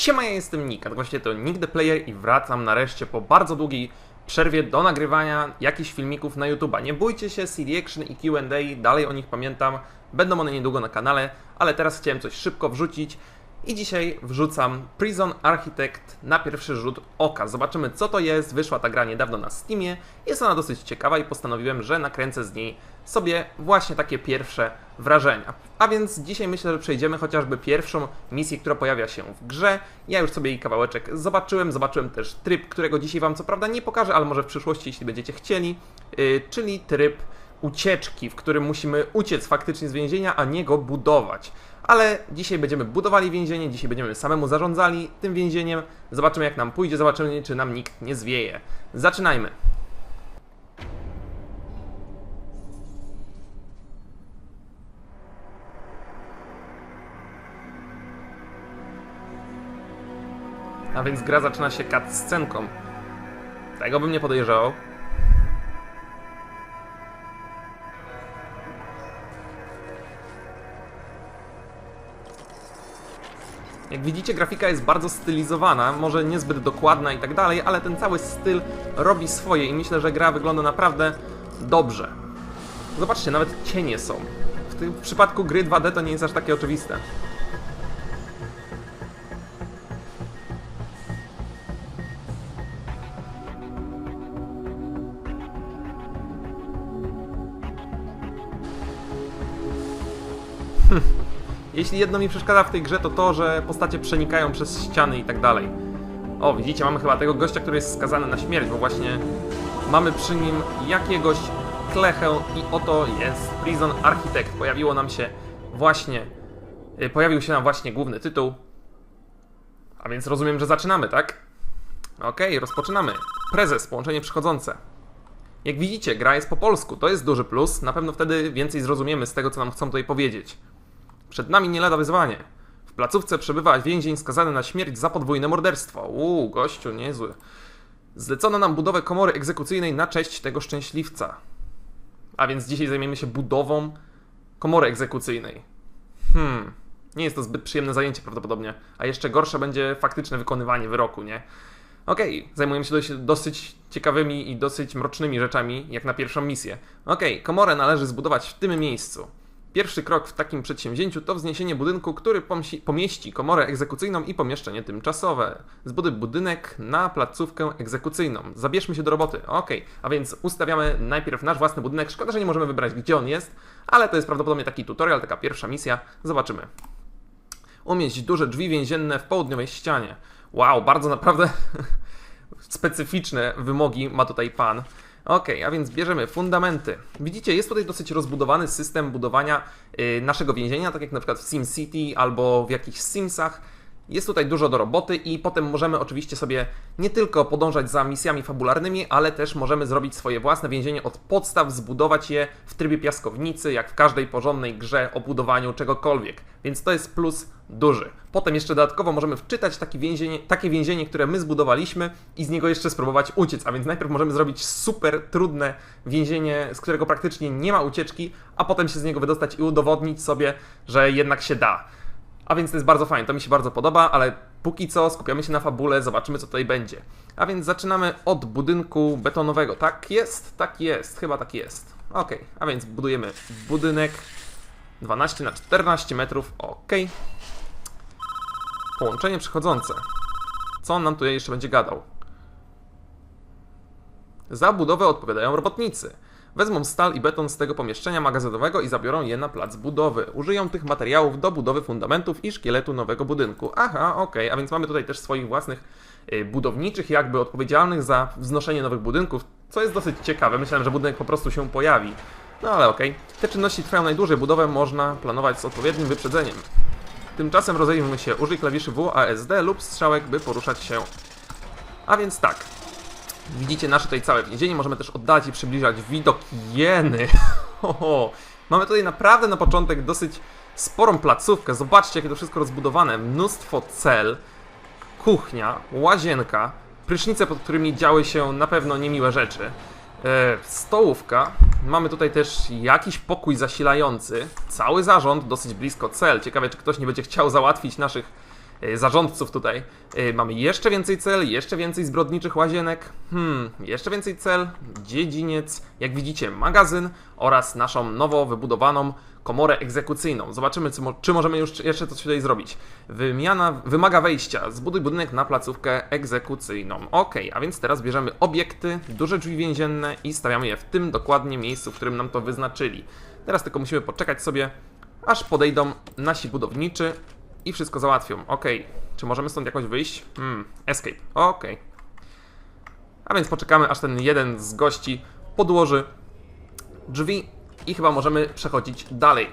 Siema, ja jestem Nick, a właściwie to Nick the Player i wracam nareszcie po bardzo długiej przerwie do nagrywania jakichś filmików na YouTube'a. Nie bójcie się, CD Action i Q&A, dalej o nich pamiętam, będą one niedługo na kanale, ale teraz chciałem coś szybko wrzucić i dzisiaj wrzucam Prison Architect na pierwszy rzut oka. Zobaczymy co to jest, wyszła ta gra niedawno na Steamie, jest ona dosyć ciekawa i postanowiłem, że nakręcę z niej sobie właśnie takie pierwsze wrażenia. A więc dzisiaj myślę, że przejdziemy chociażby pierwszą misję, która pojawia się w grze. Ja już sobie jej kawałeczek zobaczyłem, zobaczyłem też tryb, którego dzisiaj Wam co prawda nie pokażę, ale może w przyszłości, jeśli będziecie chcieli, yy, czyli tryb ucieczki, w którym musimy uciec faktycznie z więzienia, a nie go budować. Ale dzisiaj będziemy budowali więzienie, dzisiaj będziemy samemu zarządzali tym więzieniem. Zobaczymy jak nam pójdzie, zobaczymy czy nam nikt nie zwieje. Zaczynajmy. A więc gra zaczyna się cutscenką. Tego bym nie podejrzewał. Jak widzicie, grafika jest bardzo stylizowana, może niezbyt dokładna i tak dalej, ale ten cały styl robi swoje i myślę, że gra wygląda naprawdę dobrze. Zobaczcie, nawet cienie są. W tym przypadku gry 2D to nie jest aż takie oczywiste. Jeśli jedno mi przeszkadza w tej grze, to to, że postacie przenikają przez ściany i tak dalej. O, widzicie, mamy chyba tego gościa, który jest skazany na śmierć, bo właśnie mamy przy nim jakiegoś klechę i oto jest Prison Architect. Pojawiło nam się właśnie, y, pojawił się nam właśnie główny tytuł. A więc rozumiem, że zaczynamy, tak? Okej, rozpoczynamy. Prezes, połączenie przychodzące. Jak widzicie, gra jest po polsku, to jest duży plus. Na pewno wtedy więcej zrozumiemy z tego, co nam chcą tutaj powiedzieć. Przed nami nie lada wyzwanie. W placówce przebywa więzień skazany na śmierć za podwójne morderstwo. Uuu, gościu, niezły. Zlecono nam budowę komory egzekucyjnej na cześć tego szczęśliwca. A więc dzisiaj zajmiemy się budową komory egzekucyjnej. Hmm, nie jest to zbyt przyjemne zajęcie prawdopodobnie. A jeszcze gorsze będzie faktyczne wykonywanie wyroku, nie? Okej, zajmujemy się dosyć, ciekawymi i dosyć mrocznymi rzeczami, jak na pierwszą misję. Okej, komorę należy zbudować w tym miejscu. Pierwszy krok w takim przedsięwzięciu to wzniesienie budynku, który pomieści komorę egzekucyjną i pomieszczenie tymczasowe. Zbuduj budynek na placówkę egzekucyjną. Zabierzmy się do roboty. Ok, a więc ustawiamy najpierw nasz własny budynek. Szkoda, że nie możemy wybrać, gdzie on jest, ale to jest prawdopodobnie taki tutorial, taka pierwsza misja. Zobaczymy. Umieść duże drzwi więzienne w południowej ścianie. Wow, bardzo naprawdę specyficzne wymogi ma tutaj pan. Ok, a więc bierzemy fundamenty. Widzicie, jest tutaj dosyć rozbudowany system budowania y, naszego więzienia, tak jak na przykład w SimCity albo w jakichś Simsach. Jest tutaj dużo do roboty i potem możemy oczywiście sobie nie tylko podążać za misjami fabularnymi, ale też możemy zrobić swoje własne więzienie od podstaw, zbudować je w trybie piaskownicy, jak w każdej porządnej grze o budowaniu czegokolwiek. Więc to jest plus duży. Potem jeszcze dodatkowo możemy wczytać takie więzienie, takie więzienie, które my zbudowaliśmy i z niego jeszcze spróbować uciec. A więc najpierw możemy zrobić super trudne więzienie, z którego praktycznie nie ma ucieczki, a potem się z niego wydostać i udowodnić sobie, że jednak się da. A więc to jest bardzo fajne, to mi się bardzo podoba, ale póki co skupiamy się na fabule, zobaczymy co tutaj będzie. A więc zaczynamy od budynku betonowego. Tak jest? Tak jest, chyba tak jest. Ok, a więc budujemy budynek 12 na 14 metrów. Ok. Połączenie przychodzące. Co on nam tutaj jeszcze będzie gadał? Za budowę odpowiadają robotnicy. Wezmą stal i beton z tego pomieszczenia magazynowego i zabiorą je na plac budowy. Użyją tych materiałów do budowy fundamentów i szkieletu nowego budynku. Aha, okej, a więc mamy tutaj też swoich własnych y, budowniczych, jakby odpowiedzialnych za wznoszenie nowych budynków, co jest dosyć ciekawe. Myślałem, że budynek po prostu się pojawi. No ale okej. Te czynności trwają najdłużej, budowę można planować z odpowiednim wyprzedzeniem. Tymczasem rozejrzyjmy się, użyj klawiszy WASD lub strzałek, by poruszać się. A więc tak, Widzicie nasze tutaj całe więzienie, możemy też oddalać i przybliżać widok jeny. Mamy tutaj naprawdę na początek dosyć sporą placówkę. Zobaczcie, jakie to wszystko rozbudowane. Mnóstwo cel, kuchnia, łazienka, prysznice, pod którymi działy się na pewno niemiłe rzeczy. E, stołówka. Mamy tutaj też jakiś pokój zasilający. Cały zarząd dosyć blisko cel. Ciekawe, czy ktoś nie będzie chciał załatwić naszych zarządców tutaj. Y, Mamy jeszcze więcej cel, jeszcze więcej zbrodniczych łazienek, hmm, jeszcze więcej cel, dziedziniec, jak widzicie magazyn oraz naszą nowo wybudowaną komorę egzekucyjną. Zobaczymy, co, czy możemy już jeszcze coś tutaj zrobić. Wymiana wymaga wejścia. Zbuduj budynek na placówkę egzekucyjną. Ok, a więc teraz bierzemy obiekty, duże drzwi więzienne i stawiamy je w tym dokładnie miejscu, w którym nam to wyznaczyli. Teraz tylko musimy poczekać sobie, aż podejdą nasi budowniczy i wszystko załatwią. Ok, czy możemy stąd jakoś wyjść? Hmm, escape. Ok. A więc poczekamy, aż ten jeden z gości podłoży drzwi i chyba możemy przechodzić dalej.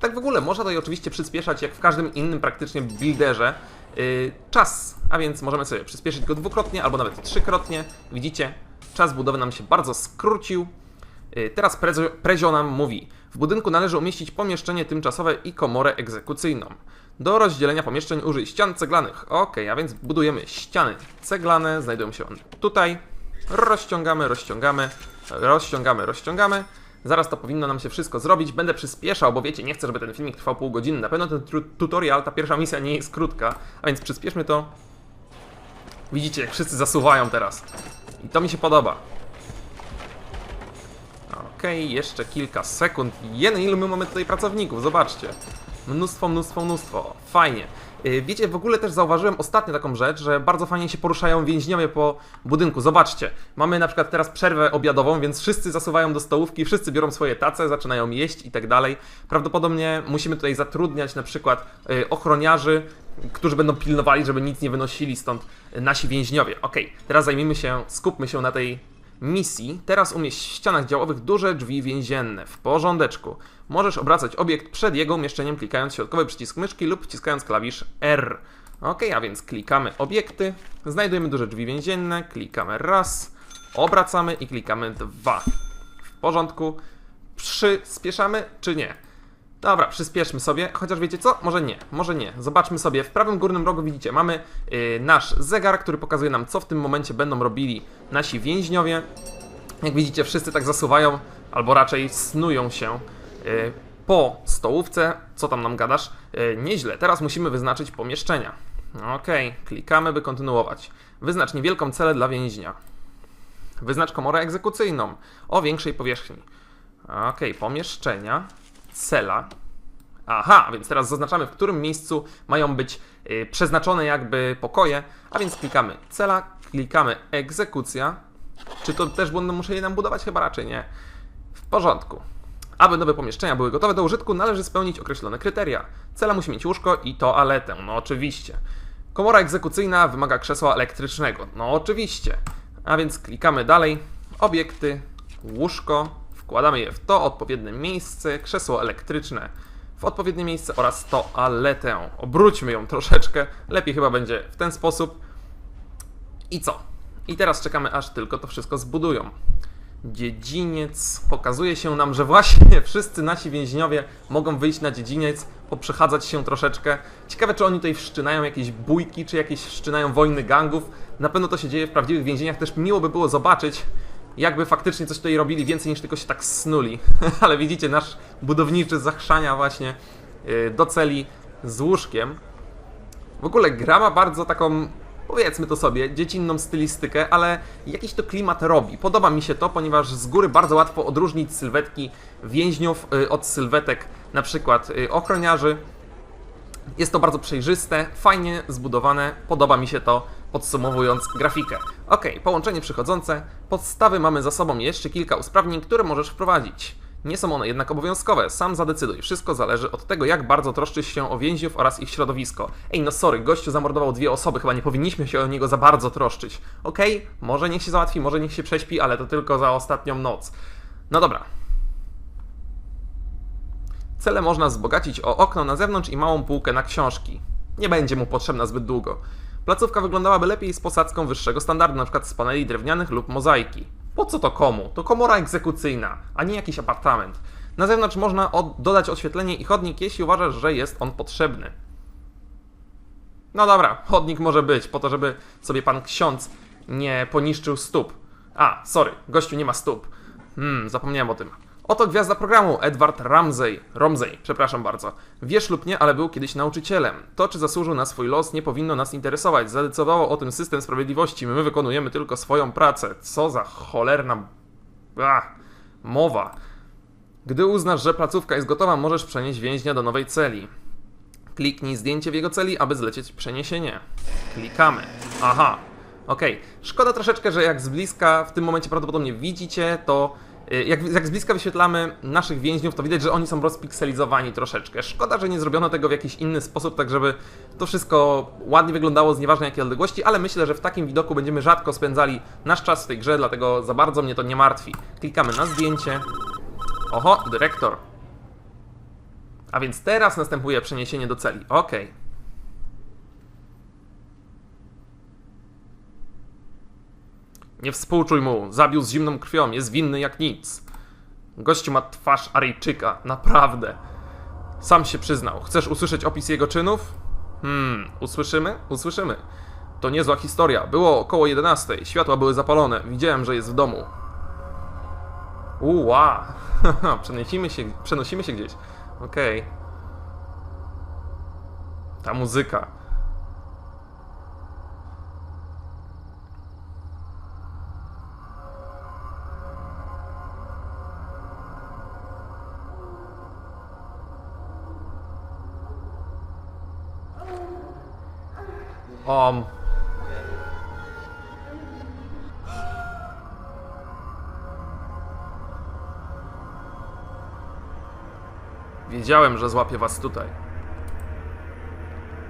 Tak w ogóle można tutaj oczywiście przyspieszać, jak w każdym innym praktycznie builderze, yy, czas, a więc możemy sobie przyspieszyć go dwukrotnie albo nawet trzykrotnie. Widzicie, czas budowy nam się bardzo skrócił. Yy, teraz Prezio, Prezio nam mówi, w budynku należy umieścić pomieszczenie tymczasowe i komorę egzekucyjną. Do rozdzielenia pomieszczeń użyj ścian ceglanych. Ok, a więc budujemy ściany ceglane, znajdują się one tutaj. Rozciągamy, rozciągamy, rozciągamy, rozciągamy. Zaraz to powinno nam się wszystko zrobić. Będę przyspieszał, bo wiecie, nie chcę, żeby ten filmik trwał pół godziny. Na pewno ten tutorial, ta pierwsza misja nie jest krótka, a więc przyspieszmy to. Widzicie, jak wszyscy zasuwają teraz. I to mi się podoba. Jeszcze kilka sekund. Jeden, ilu my mamy tutaj pracowników? Zobaczcie. Mnóstwo, mnóstwo, mnóstwo. Fajnie. Yy, Wiecie, w ogóle też zauważyłem ostatnio taką rzecz, że bardzo fajnie się poruszają więźniowie po budynku. Zobaczcie, mamy na przykład teraz przerwę obiadową, więc wszyscy zasuwają do stołówki, wszyscy biorą swoje tace, zaczynają jeść i tak dalej. Prawdopodobnie musimy tutaj zatrudniać na przykład yy, ochroniarzy, którzy będą pilnowali, żeby nic nie wynosili stąd nasi więźniowie. Okej, teraz zajmijmy się, skupmy się na tej misji. Teraz umieść w ścianach działowych duże drzwi więzienne. W porządeczku. Możesz obracać obiekt przed jego umieszczeniem klikając środkowy przycisk myszki lub wciskając klawisz R. Ok, a więc klikamy obiekty, znajdujemy duże drzwi więzienne, klikamy raz, obracamy i klikamy dwa. W porządku. Przyspieszamy czy nie? Dobra, przyspieszmy sobie, chociaż wiecie co? Może nie, może nie. Zobaczmy sobie, w prawym górnym rogu widzicie, mamy yy, nasz zegar, który pokazuje nam, co w tym momencie będą robili nasi więźniowie. Jak widzicie, wszyscy tak zasuwają, albo raczej snują się yy, po stołówce. Co tam nam gadasz? Yy, nieźle, teraz musimy wyznaczyć pomieszczenia. Okej, klikamy, by kontynuować. Wyznacz niewielką celę dla więźnia. Wyznacz komorę egzekucyjną o większej powierzchni. Okej, pomieszczenia, cela. Aha, więc teraz zaznaczamy, w którym miejscu mają być y, przeznaczone jakby pokoje, a więc klikamy cela, klikamy egzekucja. Czy to też będą musieli nam budować? Chyba raczej nie. W porządku. Aby nowe pomieszczenia były gotowe do użytku, należy spełnić określone kryteria. Cela musi mieć łóżko i toaletę, no oczywiście. Komora egzekucyjna wymaga krzesła elektrycznego, no oczywiście. A więc klikamy dalej, obiekty, łóżko, wkładamy je w to odpowiednie miejsce, krzesło elektryczne w odpowiednie miejsce oraz toaletę. Obróćmy ją troszeczkę, lepiej chyba będzie w ten sposób. I co? I teraz czekamy, aż tylko to wszystko zbudują. Dziedziniec. Pokazuje się nam, że właśnie wszyscy nasi więźniowie mogą wyjść na dziedziniec, poprzechadzać się troszeczkę. Ciekawe, czy oni tutaj wszczynają jakieś bójki, czy jakieś wszczynają wojny gangów. Na pewno to się dzieje w prawdziwych więzieniach. Też miło by było zobaczyć, jakby faktycznie coś tutaj robili więcej niż tylko się tak snuli. Ale widzicie, nasz budowniczy zachrzania właśnie yy, do celi z łóżkiem. W ogóle gra ma bardzo taką, powiedzmy to sobie, dziecinną stylistykę, ale jakiś to klimat robi. Podoba mi się to, ponieważ z góry bardzo łatwo odróżnić sylwetki więźniów y, od sylwetek na przykład y, ochroniarzy. Jest to bardzo przejrzyste, fajnie zbudowane, podoba mi się to, podsumowując grafikę. Ok, połączenie przychodzące. Podstawy mamy za sobą jeszcze kilka usprawnień, które możesz wprowadzić. Nie są one jednak obowiązkowe, sam zadecyduj. Wszystko zależy od tego, jak bardzo troszczysz się o więźniów oraz ich środowisko. Ej, no sorry, gościu zamordował dwie osoby, chyba nie powinniśmy się o niego za bardzo troszczyć. Okej, może niech się załatwi, może niech się prześpi, ale to tylko za ostatnią noc. No dobra, Cele można wzbogacić o okno na zewnątrz i małą półkę na książki. Nie będzie mu potrzebna zbyt długo. Placówka wyglądałaby lepiej z posadzką wyższego standardu, np. z paneli drewnianych lub mozaiki. Po co to komu? To komora egzekucyjna, a nie jakiś apartament. Na zewnątrz można od- dodać oświetlenie i chodnik, jeśli uważasz, że jest on potrzebny. No dobra, chodnik może być, po to, żeby sobie pan ksiądz nie poniszczył stóp. A, sorry, gościu nie ma stóp. Hmm, zapomniałem o tym. Oto gwiazda programu, Edward Ramsey. Romsey, przepraszam bardzo. Wiesz lub nie, ale był kiedyś nauczycielem. To, czy zasłużył na swój los, nie powinno nas interesować. Zadecydowało o tym system sprawiedliwości. My wykonujemy tylko swoją pracę. Co za cholerna... Ach, mowa. Gdy uznasz, że placówka jest gotowa, możesz przenieść więźnia do nowej celi. Kliknij zdjęcie w jego celi, aby zlecieć przeniesienie. Klikamy. Aha. Okej. Szkoda troszeczkę, że jak z bliska w tym momencie prawdopodobnie widzicie, to jak, jak z bliska wyświetlamy naszych więźniów, to widać, że oni są rozpikselizowani troszeczkę. Szkoda, że nie zrobiono tego w jakiś inny sposób, tak żeby to wszystko ładnie wyglądało z nieważnej jakiej odległości, ale myślę, że w takim widoku będziemy rzadko spędzali nasz czas w tej grze, dlatego za bardzo mnie to nie martwi. Klikamy na zdjęcie. Oho, dyrektor. A więc teraz następuje przeniesienie do celi. Okej. Nie współczuj mu, zabił z zimną krwią, jest winny jak nic. Gościu ma twarz Aryjczyka, naprawdę. Sam się przyznał. Chcesz usłyszeć opis jego czynów? Hmm, usłyszymy? Usłyszymy. To niezła historia. Było około 11. Światła były zapalone. Widziałem, że jest w domu. Uła! Przenosimy się, przenosimy się gdzieś. Okej. Ta muzyka. Um. Wiedziałem, że złapię was tutaj.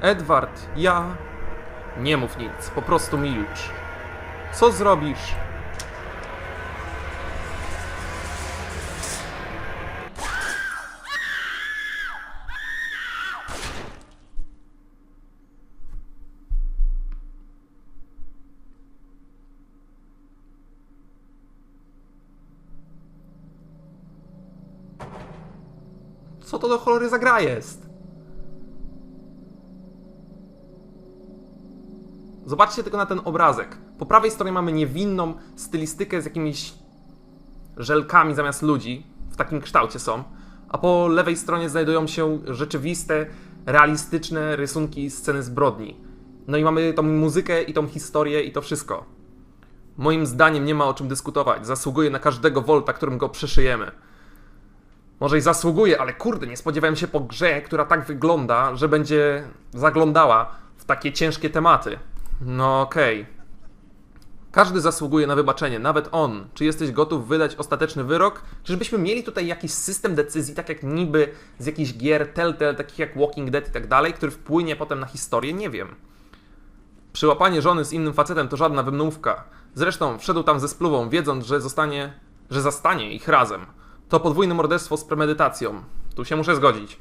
Edward, ja. Nie mów nic, po prostu milcz. Co zrobisz? Cholery za gra jest? Zobaczcie tylko na ten obrazek. Po prawej stronie mamy niewinną stylistykę z jakimiś żelkami zamiast ludzi. W takim kształcie są. A po lewej stronie znajdują się rzeczywiste, realistyczne rysunki sceny zbrodni. No i mamy tą muzykę i tą historię i to wszystko. Moim zdaniem nie ma o czym dyskutować. Zasługuje na każdego Volta, którym go przyszyjemy. Może i zasługuje, ale kurde, nie spodziewałem się po grze, która tak wygląda, że będzie zaglądała w takie ciężkie tematy. No okej. Każdy zasługuje na wybaczenie, nawet on. Czy jesteś gotów wydać ostateczny wyrok? Czyżbyśmy mieli tutaj jakiś system decyzji, tak jak niby z jakichś gier Telltale, takich jak Walking Dead i tak dalej, który wpłynie potem na historię? Nie wiem. Przyłapanie żony z innym facetem to żadna wymówka. Zresztą wszedł tam ze spluwą, wiedząc, że zostanie, że zastanie ich razem. To podwójne morderstwo z premedytacją. Tu się muszę zgodzić.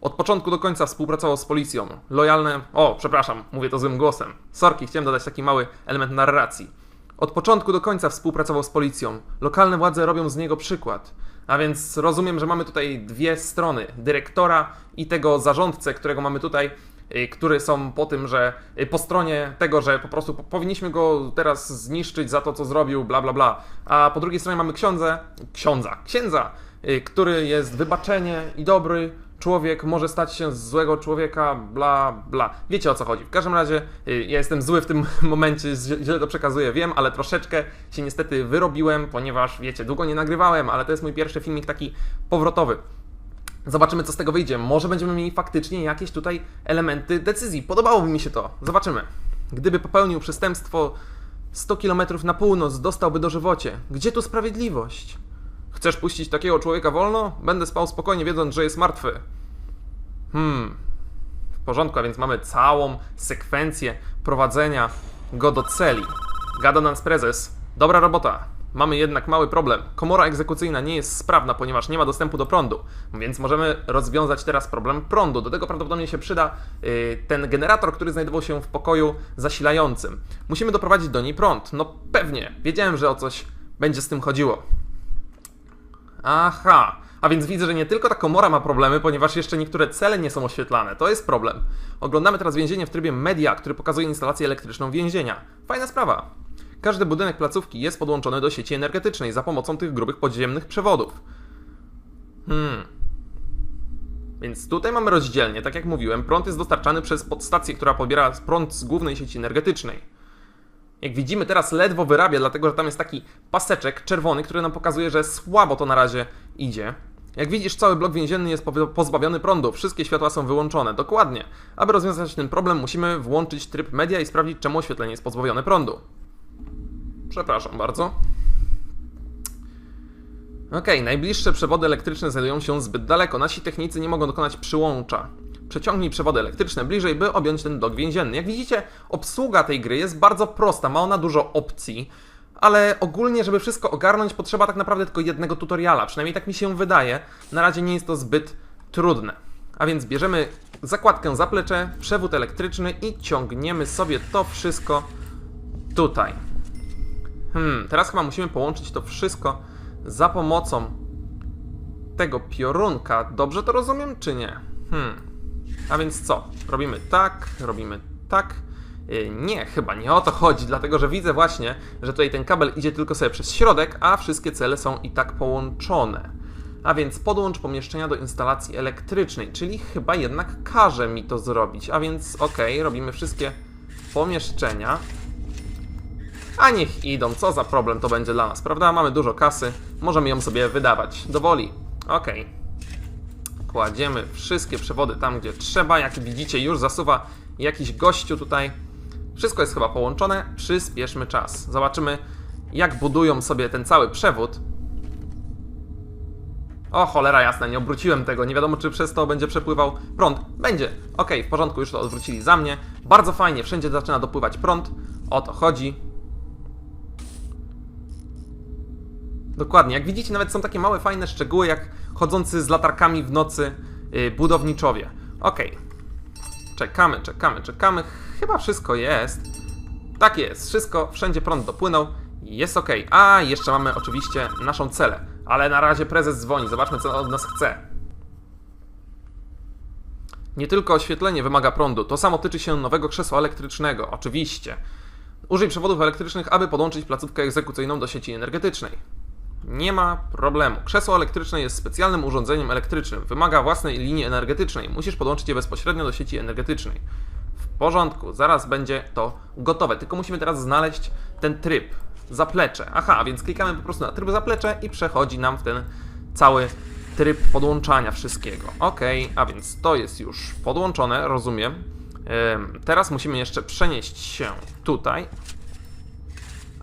Od początku do końca współpracował z policją. Lojalne. O, przepraszam, mówię to złym głosem. Sorki, chciałem dodać taki mały element narracji. Od początku do końca współpracował z policją. Lokalne władze robią z niego przykład. A więc rozumiem, że mamy tutaj dwie strony: dyrektora i tego zarządcę, którego mamy tutaj, y, który są po tym, że y, po stronie tego, że po prostu po- powinniśmy go teraz zniszczyć za to, co zrobił, bla bla bla. A po drugiej stronie mamy ksiądzę, ksiądza, księdza, y, który jest wybaczenie i dobry, człowiek może stać się z złego człowieka, bla, bla. Wiecie o co chodzi. W każdym razie ja jestem zły w tym momencie, źle to przekazuję, wiem, ale troszeczkę się niestety wyrobiłem, ponieważ wiecie, długo nie nagrywałem, ale to jest mój pierwszy filmik taki powrotowy. Zobaczymy, co z tego wyjdzie. Może będziemy mieli faktycznie jakieś tutaj elementy decyzji. Podobałoby mi się to. Zobaczymy. Gdyby popełnił przestępstwo 100 km na północ, dostałby dożywocie. Gdzie tu sprawiedliwość? Chcesz puścić takiego człowieka wolno? Będę spał spokojnie, wiedząc, że jest martwy. Hmm. W porządku, a więc mamy całą sekwencję prowadzenia go do celi. Gada nas prezes. Dobra robota. Mamy jednak mały problem. Komora egzekucyjna nie jest sprawna, ponieważ nie ma dostępu do prądu, więc możemy rozwiązać teraz problem prądu. Do tego prawdopodobnie się przyda yy, ten generator, który znajdował się w pokoju zasilającym. Musimy doprowadzić do niej prąd. No pewnie, wiedziałem, że o coś będzie z tym chodziło. Aha, a więc widzę, że nie tylko ta komora ma problemy, ponieważ jeszcze niektóre cele nie są oświetlane. To jest problem. Oglądamy teraz więzienie w trybie media, który pokazuje instalację elektryczną więzienia. Fajna sprawa. Każdy budynek placówki jest podłączony do sieci energetycznej za pomocą tych grubych podziemnych przewodów. Hmm. Więc tutaj mamy rozdzielnie, tak jak mówiłem, prąd jest dostarczany przez podstację, która pobiera prąd z głównej sieci energetycznej. Jak widzimy teraz ledwo wyrabia, dlatego że tam jest taki paseczek czerwony, który nam pokazuje, że słabo to na razie idzie. Jak widzisz, cały blok więzienny jest pozbawiony prądu, wszystkie światła są wyłączone. Dokładnie. Aby rozwiązać ten problem, musimy włączyć tryb media i sprawdzić, czemu oświetlenie jest pozbawione prądu. Przepraszam bardzo. Okej, najbliższe przewody elektryczne znajdują się zbyt daleko. Nasi technicy nie mogą dokonać przyłącza. Przeciągnij przewody elektryczne bliżej, by objąć ten blok więzienny. Jak widzicie, obsługa tej gry jest bardzo prosta, ma ona dużo opcji, ale ogólnie, żeby wszystko ogarnąć, potrzeba tak naprawdę tylko jednego tutoriala. Przynajmniej tak mi się wydaje. Na razie nie jest to zbyt trudne. A więc bierzemy zakładkę zaplecze, przewód elektryczny i ciągniemy sobie to wszystko tutaj. Hmm, teraz chyba musimy połączyć to wszystko za pomocą tego piorunka. Dobrze to rozumiem, czy nie? Hmm. A więc co? Robimy tak, robimy tak. Yy, Nie, chyba nie o to chodzi, dlatego że widzę właśnie, że tutaj ten kabel idzie tylko sobie przez środek, a wszystkie cele są i tak połączone. A więc podłącz pomieszczenia do instalacji elektrycznej, czyli chyba jednak każe mi to zrobić. A więc okej, robimy wszystkie pomieszczenia. A niech idą, co za problem to będzie dla nas, prawda? Mamy dużo kasy, możemy ją sobie wydawać do woli. Okej. Kładziemy wszystkie przewody tam, gdzie trzeba. Jak widzicie, już zasuwa jakiś gościu tutaj. Wszystko jest chyba połączone. Przyspieszmy czas. Zobaczymy, jak budują sobie ten cały przewód. O, cholera jasna, nie obróciłem tego. Nie wiadomo, czy przez to będzie przepływał prąd. Będzie. Okej, w porządku, już to odwrócili za mnie. Bardzo fajnie, wszędzie zaczyna dopływać prąd. O to chodzi. Dokładnie. Jak widzicie, nawet są takie małe, fajne szczegóły, jak chodzący z latarkami w nocy yy, budowniczowie. Okej. Czekamy, czekamy, czekamy. Chyba wszystko jest. Tak jest, wszystko, wszędzie prąd dopłynął. Jest ok. A, jeszcze mamy oczywiście naszą celę. Ale na razie prezes dzwoni, zobaczmy, co od nas chce. Nie tylko oświetlenie wymaga prądu, to samo tyczy się nowego krzesła elektrycznego, oczywiście. Użyj przewodów elektrycznych, aby podłączyć placówkę egzekucyjną do sieci energetycznej. Nie ma problemu. Krzesło elektryczne jest specjalnym urządzeniem elektrycznym. Wymaga własnej linii energetycznej. Musisz podłączyć je bezpośrednio do sieci energetycznej. W porządku, zaraz będzie to gotowe. Tylko musimy teraz znaleźć ten tryb. Zaplecze. Aha, więc klikamy po prostu na tryb zaplecze i przechodzi nam w ten cały tryb podłączania wszystkiego. Ok, a więc to jest już podłączone, rozumiem. Teraz musimy jeszcze przenieść się tutaj.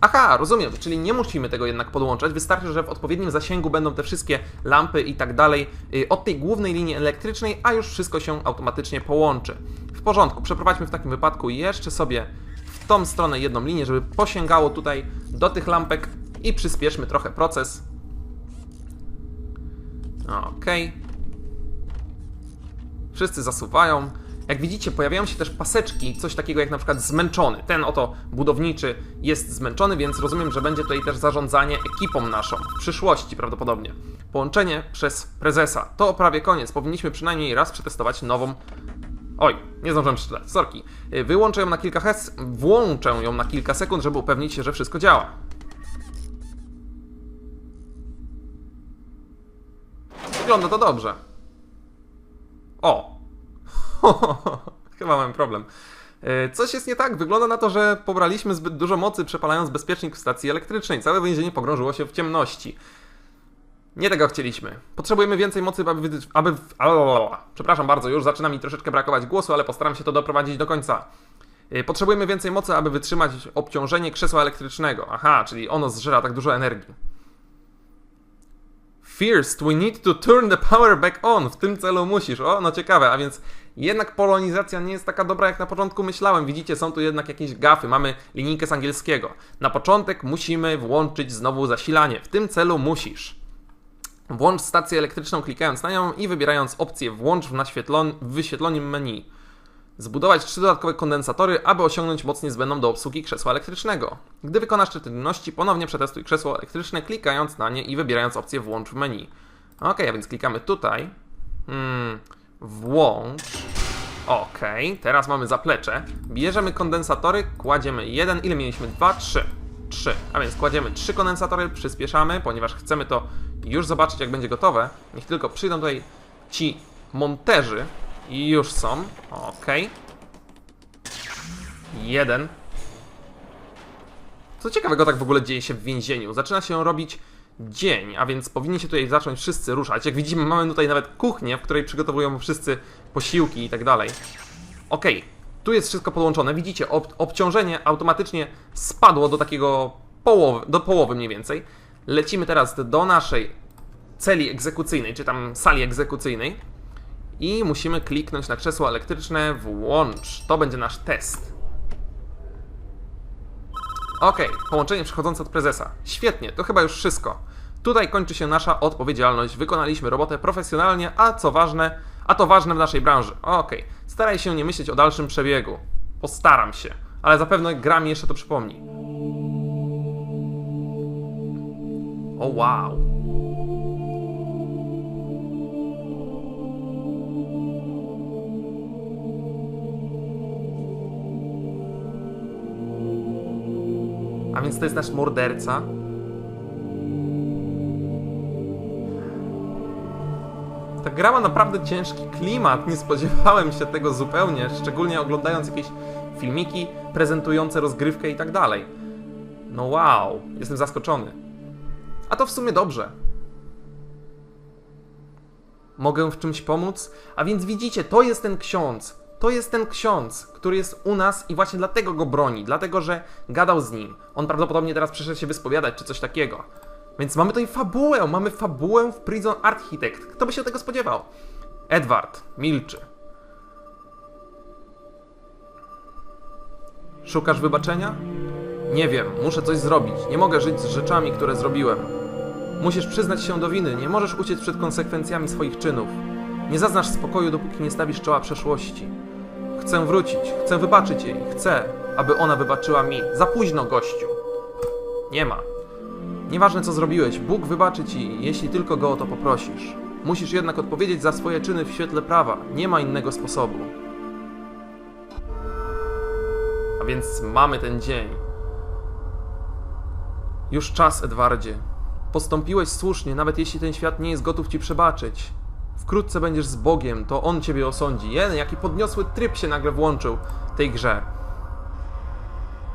Aha, rozumiem, czyli nie musimy tego jednak podłączać, wystarczy, że w odpowiednim zasięgu będą te wszystkie lampy i tak dalej y, od tej głównej linii elektrycznej, a już wszystko się automatycznie połączy. W porządku, przeprowadźmy w takim wypadku jeszcze sobie w tą stronę jedną linię, żeby posięgało tutaj do tych lampek i przyspieszmy trochę proces. Okej. Wszyscy zasuwają. Jak widzicie, pojawiają się też paseczki, coś takiego jak na przykład zmęczony. Ten oto budowniczy jest zmęczony, więc rozumiem, że będzie tutaj też zarządzanie ekipą naszą w przyszłości prawdopodobnie. Połączenie przez prezesa. To prawie koniec. Powinniśmy przynajmniej raz przetestować nową. Oj, nie zdążyłem przeczytać, sorki. Y, Wyłączę ją na kilka hes... Włączę ją na kilka sekund, żeby upewnić się, że wszystko działa. Wygląda to dobrze. O, Chyba mam problem. E, Coś jest nie tak. Wygląda na to, że pobraliśmy zbyt dużo mocy, przepalając bezpiecznik w stacji elektrycznej. Całe więzienie pogrążyło się w ciemności. Nie tego chcieliśmy. Potrzebujemy więcej mocy, aby. Alalala. Przepraszam bardzo, już zaczyna mi troszeczkę brakować głosu, ale postaram się to doprowadzić do końca. E, Potrzebujemy więcej mocy, aby wytrzymać obciążenie krzesła elektrycznego. Aha, czyli ono zżera tak dużo energii. First, we need to turn the power back on. W tym celu musisz. O, no ciekawe, a więc jednak polonizacja nie jest taka dobra, jak na początku myślałem. Widzicie, są tu jednak jakieś gafy. Mamy linijkę z angielskiego. Na początek musimy włączyć znowu zasilanie. W tym celu musisz. Włącz stację elektryczną klikając na nią i wybierając opcję włącz w, naświetlon- w wyświetlonym menu. Zbudować trzy dodatkowe kondensatory, aby osiągnąć moc niezbędną do obsługi krzesła elektrycznego. Gdy wykonasz te czynności, ponownie przetestuj krzesło elektryczne, klikając na nie i wybierając opcję włącz w menu. Ok, a więc klikamy tutaj. Hmm, włącz. Ok, teraz mamy zaplecze. Bierzemy kondensatory, kładziemy jeden. Ile mieliśmy? Dwa, trzy. 3. A więc kładziemy trzy kondensatory, przyspieszamy, ponieważ chcemy to już zobaczyć, jak będzie gotowe. Niech tylko przyjdą tutaj ci monterzy i już są. Ok. Jeden. Co ciekawego tak w ogóle dzieje się w więzieniu? Zaczyna się robić dzień, a więc powinni się tutaj zacząć wszyscy ruszać. Jak widzimy, mamy tutaj nawet kuchnię, w której przygotowują wszyscy posiłki i tak dalej. Ok, tu jest wszystko podłączone. Widzicie, ob obciążenie automatycznie spadło do takiego połowy, do połowy mniej więcej. Lecimy teraz do naszej celi egzekucyjnej, czy tam sali egzekucyjnej i musimy kliknąć na krzesło elektryczne włącz. To będzie nasz test. Okej, połączenie przechodzące od prezesa. Świetnie, to chyba już wszystko. Tutaj kończy się nasza odpowiedzialność. Wykonaliśmy robotę profesjonalnie, a co ważne, a to ważne w naszej branży. Okej, staraj się nie myśleć o dalszym przebiegu. Postaram się, ale zapewne gra mi jeszcze to przypomni. O wow. A więc to jest nasz morderca. Ta gra ma naprawdę ciężki klimat. Nie spodziewałem się tego zupełnie, szczególnie oglądając jakieś filmiki prezentujące rozgrywkę i tak dalej. No wow, jestem zaskoczony. A to w sumie dobrze. Mogę w czymś pomóc? A więc widzicie, to jest ten ksiądz. To jest ten ksiądz, który jest u nas i właśnie dlatego go broni, dlatego że gadał z nim. On prawdopodobnie teraz przyszedł się wyspowiadać czy coś takiego. Więc mamy tutaj fabułę, mamy fabułę w Prison Architect. Kto by się tego spodziewał? Edward milczy. Szukasz wybaczenia? Nie wiem, muszę coś zrobić. Nie mogę żyć z rzeczami, które zrobiłem. Musisz przyznać się do winy, nie możesz uciec przed konsekwencjami swoich czynów. Nie zaznasz spokoju, dopóki nie stawisz czoła przeszłości. Chcę wrócić, chcę wybaczyć jej, chcę, aby ona wybaczyła mi. Za późno, gościu. Nie ma. Nieważne co zrobiłeś, Bóg wybaczy ci, jeśli tylko go o to poprosisz. Musisz jednak odpowiedzieć za swoje czyny w świetle prawa. Nie ma innego sposobu. A więc mamy ten dzień. Już czas, Edwardzie. Postąpiłeś słusznie, nawet jeśli ten świat nie jest gotów ci przebaczyć. Wkrótce będziesz z Bogiem, to On ciebie osądzi. Jeden, jaki podniosły tryb się nagle włączył tej grze.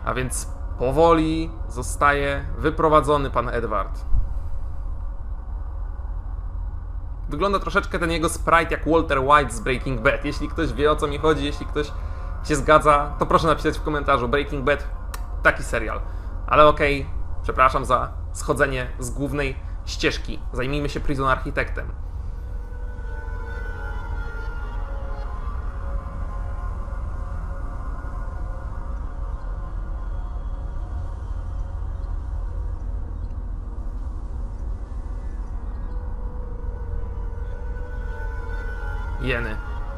A więc powoli zostaje wyprowadzony pan Edward. Wygląda troszeczkę ten jego sprite jak Walter White z Breaking Bad. Jeśli ktoś wie o co mi chodzi, jeśli ktoś się zgadza, to proszę napisać w komentarzu. Breaking Bad, taki serial. Ale okej, przepraszam za schodzenie z głównej ścieżki. Zajmijmy się Prison Architektem. Jeny.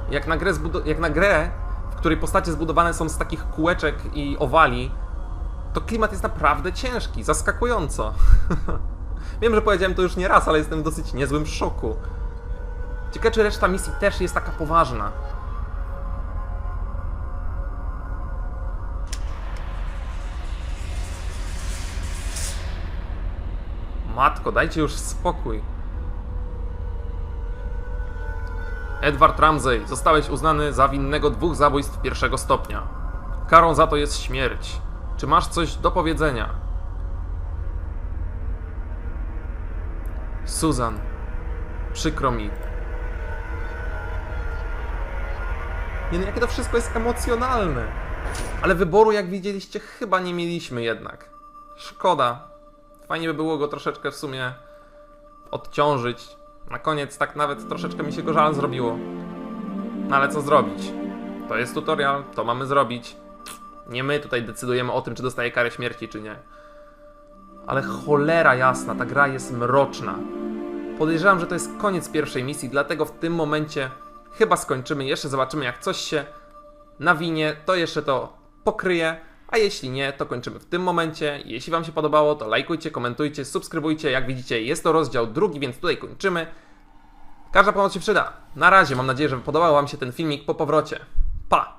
Jak na, grę jak na grę, w której postacie zbudowane są z takich kółeczek i owali, to klimat jest naprawdę ciężki, zaskakująco. Wiem, że powiedziałem to już nie raz, ale jestem w dosyć niezłym szoku. Ciekawe, czy reszta misji też jest taka poważna. Matko, dajcie już spokój. Edward Ramsey, zostałeś uznany za winnego dwóch zabójstw pierwszego stopnia. Karą za to jest śmierć. Czy masz coś do powiedzenia? Susan, przykro mi. Nie no, jakie to wszystko jest emocjonalne. Ale wyboru, jak widzieliście, chyba nie mieliśmy jednak. Szkoda. Fajnie by było go troszeczkę w sumie odciążyć. Na koniec tak nawet troszeczkę mi się go żal zrobiło. No ale co zrobić? To jest tutorial, to mamy zrobić. Nie my tutaj decydujemy o tym, czy dostaje karę śmierci, czy nie. Ale cholera jasna, ta gra jest mroczna. Podejrzewam, że to jest koniec pierwszej misji, dlatego w tym momencie chyba skończymy. Jeszcze zobaczymy, jak coś się nawinie, to jeszcze to pokryje. A jeśli nie, to kończymy w tym momencie. Jeśli Wam się podobało, to lajkujcie, komentujcie, subskrybujcie. Jak widzicie, jest to rozdział drugi, więc tutaj kończymy. Każda pomoc się przyda. Na razie, mam nadzieję, że podobał Wam się ten filmik po powrocie. Pa!